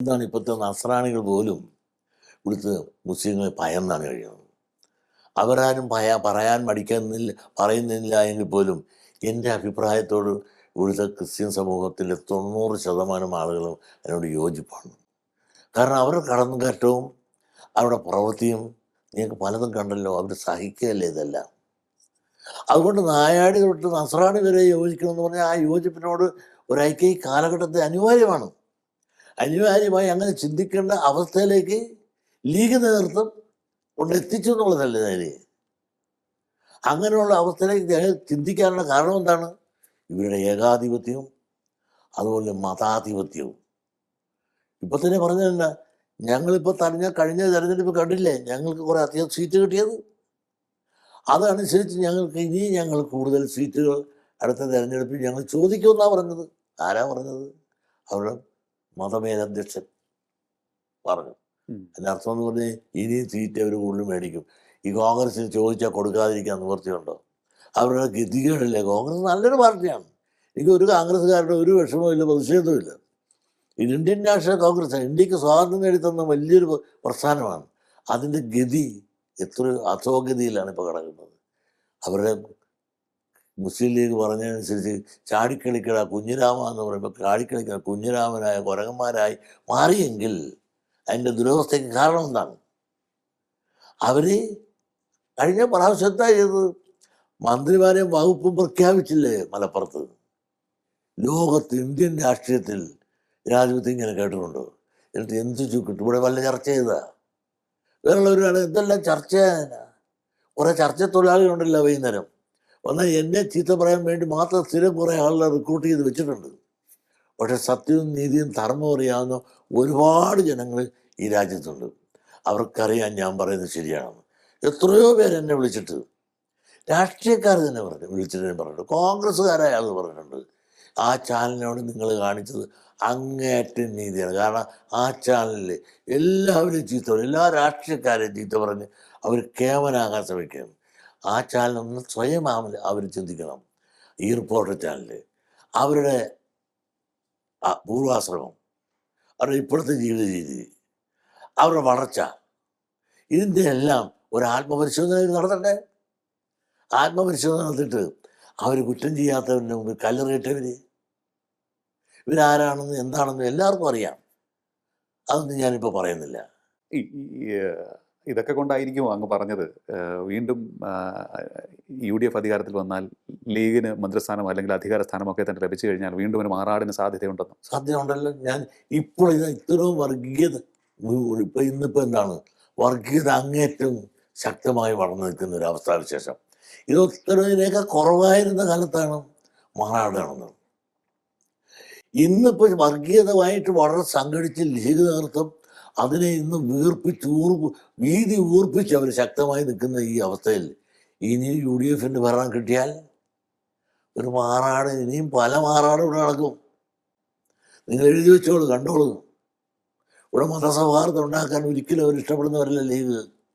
എന്താണ് ഇപ്പോഴത്തെ നസ്രാണികൾ പോലും ഇവിടുത്തെ മുസ്ലിങ്ങളെ ഭയന്നാണ് കഴിയുന്നത്. അവരാരും ഭയ പറയാൻ മടിക്കുന്നില്ല പറയുന്നില്ല എങ്കിൽ പോലും എന്റെ അഭിപ്രായത്തോട് ഇവിടുത്തെ ക്രിസ്ത്യൻ സമൂഹത്തിലെ തൊണ്ണൂറ് ശതമാനം ആളുകളും അതിനോട് യോജിപ്പാണ്. കാരണം അവരുടെ കടന്നുകയറ്റവും അവരുടെ പ്രവൃത്തിയും നിങ്ങൾക്ക് പലതും കണ്ടല്ലോ അവർ സഹിക്കുകയല്ലേ ഇതെല്ലാം. അതുകൊണ്ട് നായാടി തൊട്ട് നസ്രാണി വരെ യോജിക്കണമെന്ന് പറഞ്ഞാൽ ആ യോജിപ്പിനോട് ഒരു ഐക്യ ഈ കാലഘട്ടത്തെ അനിവാര്യമാണ്. അനിവാര്യമായി അങ്ങനെ ചിന്തിക്കേണ്ട അവസ്ഥയിലേക്ക് ലീഗ് നേതൃത്വം കൊണ്ട് എത്തിച്ചു എന്നുള്ളതല്ലേ നേരെ അങ്ങനെയുള്ള അവസ്ഥയിലേക്ക് ഇദ്ദേഹം ചിന്തിക്കാനുള്ള കാരണം എന്താണ്? ഇവരുടെ ഏകാധിപത്യവും അതുപോലെ മതാധിപത്യവും. ഇപ്പൊ തന്നെ പറഞ്ഞതല്ല ഞങ്ങളിപ്പോൾ തടഞ്ഞ കഴിഞ്ഞ തെരഞ്ഞെടുപ്പ് കണ്ടില്ലേ ഞങ്ങൾക്ക് കുറെ അധികം സീറ്റ് കിട്ടിയത്. അതനുസരിച്ച് ഞങ്ങൾക്ക് ഇനി ഞങ്ങൾ കൂടുതൽ സീറ്റുകൾ അടുത്ത തെരഞ്ഞെടുപ്പിൽ ഞങ്ങൾ ചോദിക്കുമെന്നാണ് പറഞ്ഞത്. ആരാ പറഞ്ഞത്? അവരുടെ മതമേലധ്യക്ഷൻ പറഞ്ഞു. അതിന്റെ അർത്ഥം എന്ന് പറഞ്ഞാൽ ഇനിയും സീറ്റ് അവർ കൂടുതൽ മേടിക്കും. ഈ കോൺഗ്രസിൽ ചോദിച്ചാൽ കൊടുക്കാതിരിക്കാൻ നിവൃത്തിയുണ്ടോ? അവരുടെ ഗതികളില്ലേ കോൺഗ്രസ് നല്ലൊരു പാർട്ടിയാണ്. എനിക്ക് ഒരു കോൺഗ്രസ്സുകാരുടെ ഒരു വിഷമവും ഇല്ല പ്രതിഷേധവും ഇല്ല. ഇത് ഇന്ത്യൻ നാഷണൽ കോൺഗ്രസ് ഇന്ത്യയ്ക്ക് സ്വാതന്ത്ര്യം നേടിത്തന്ന വലിയൊരു പ്ര- പ്രസ്ഥാനമാണ്. അതിന്റെ ഗതി എത്ര അധോഗതിയിലാണ് ഇപ്പോൾ കിടക്കുന്നത്. അവരുടെ മുസ്ലിം ലീഗ് പറഞ്ഞതനുസരിച്ച് ചാടിക്കളിക്കട കുഞ്ഞിരാമ എന്ന് പറയുമ്പോൾ ചാടിക്കളിക്കട കുഞ്ഞിരാമനായ കുരങ്ങന്മാരായി മാറിയെങ്കിൽ അതിന്റെ ദുരവസ്ഥയ്ക്ക് കാരണം എന്താണ്? അവർ കഴിഞ്ഞ പ്രാവശ്യത്താ ചെയ്തത്? മന്ത്രിമാരെ വകുപ്പും പ്രഖ്യാപിച്ചില്ലേ മലപ്പുറത്ത്? ലോകത്ത് ഇന്ത്യൻ രാഷ്ട്രീയത്തിൽ രാജ്യത്ത് ഇങ്ങനെ കേട്ടിട്ടുണ്ടോ. എന്നിട്ട് എന്ത് ചുക്കിട്ട്? ഇവിടെ വല്ല ചർച്ച ചെയ്താ വേറുള്ളവരാണ് എന്തെല്ലാം ചർച്ച ചെയ്യാനാ കുറേ ചർച്ച തൊഴിലാളികളുണ്ടല്ലോ വൈകുന്നേരം. എന്നാൽ എന്നെ ചീത്ത പറയാൻ വേണ്ടി മാത്രം സ്ഥിരം കുറേ ആളുകളെ റിക്രൂട്ട് ചെയ്ത് വെച്ചിട്ടുണ്ട്. പക്ഷെ സത്യവും നീതിയും ധർമ്മവും അറിയാവുന്ന ഒരുപാട് ജനങ്ങൾ ഈ രാജ്യത്തുണ്ട്. അവർക്കറിയാൻ ഞാൻ പറയുന്നത് ശരിയാണെന്ന് എത്രയോ പേര് എന്നെ വിളിച്ചിട്ട് രാഷ്ട്രീയക്കാർ തന്നെ പറഞ്ഞു വിളിച്ചിട്ട് തന്നെ പറഞ്ഞിട്ടുണ്ട്. കോൺഗ്രസ്സുകാരായ ആൾ പറഞ്ഞിട്ടുണ്ട്. ആ ചാനലിനോട് നിങ്ങൾ കാണിച്ചത് അങ്ങേയറ്റം നീതിയാണ്. കാരണം ആ ചാനലിൽ എല്ലാവരും ചീത്ത പറയും എല്ലാ രാഷ്ട്രീയക്കാരെയും ചീത്ത പറഞ്ഞ് അവർ കേമനാകാൻ ശ്രമിക്കുകയാണ്. ആ ചാനലൊന്ന് സ്വയം അവർ ചിന്തിക്കണം. ഈ റിപ്പോർട്ടർ ചാനൽ അവരുടെ പൂർവാശ്രമം. അവരുടെ ഇപ്പോഴത്തെ ജീവിത രീതി. അവരുടെ വളർച്ച. ഇതിന്റെ എല്ലാം ഒരു ആത്മപരിശോധന നടത്തട്ടെ ആത്മപരിശോധന നടത്തിയിട്ട് അവർ കുറ്റം ചെയ്യാത്തവരുടെ മുമ്പിൽ കല്ലെറിയിട്ടവർ ഇവരാരാണെന്ന് എന്താണെന്ന് എല്ലാവർക്കും അറിയാം. അതൊന്നും ഞാനിപ്പോൾ പറയുന്നില്ല. ഇതൊക്കെ കൊണ്ടായിരിക്കും അങ്ങ് പറഞ്ഞത്? വീണ്ടും യു ഡി എഫ് അധികാരത്തിൽ വന്നാൽ ലീഗിന് മന്ത്രിസ്ഥാനം അല്ലെങ്കിൽ അധികാര സ്ഥാനമൊക്കെ തന്നെ ലഭിച്ചു കഴിഞ്ഞാൽ വീണ്ടും ഒരു മാറാടിന് സാധ്യതയുണ്ടെന്ന്? സാധ്യതയുണ്ടല്ലോ. ഞാൻ ഇപ്പോൾ ഇത് ഇത്രയും വർഗീയത ഇപ്പം ഇന്നിപ്പോൾ എന്താണ്? വർഗീയത അങ്ങേറ്റം ശക്തമായി വളർന്നു നിൽക്കുന്ന ഒരു അവസ്ഥാവിശേഷം ഇത് ഉത്തരവിനേക്കാൾ കുറവായിരുന്ന കാലത്താണ് മാറാട് നടന്നത്. ഇന്നിപ്പോൾ വർഗീയതമായിട്ട് വളരെ സംഘടിച്ച് ലീഗ് നേതൃത്വം അതിനെ ഇന്ന് വീർപ്പിച്ച് ഊർപ്പ് വീതി ഊർപ്പിച്ച് അവർ ശക്തമായി നിൽക്കുന്ന ഈ അവസ്ഥയിൽ ഇനി യു ഡി എഫിന്റെ ഭരണം കിട്ടിയാൽ ഒരു മാറാട് ഇനിയും പല മാറാടും ഇവിടെ നടക്കും. നിങ്ങൾ എഴുതി വെച്ചോളൂ കണ്ടോളൂ. ഇവിടെ മതസൗഹാർദ്ദം ഉണ്ടാക്കാൻ ഒരിക്കലും അവർ ഇഷ്ടപ്പെടുന്നവരല്ല ലീഗ്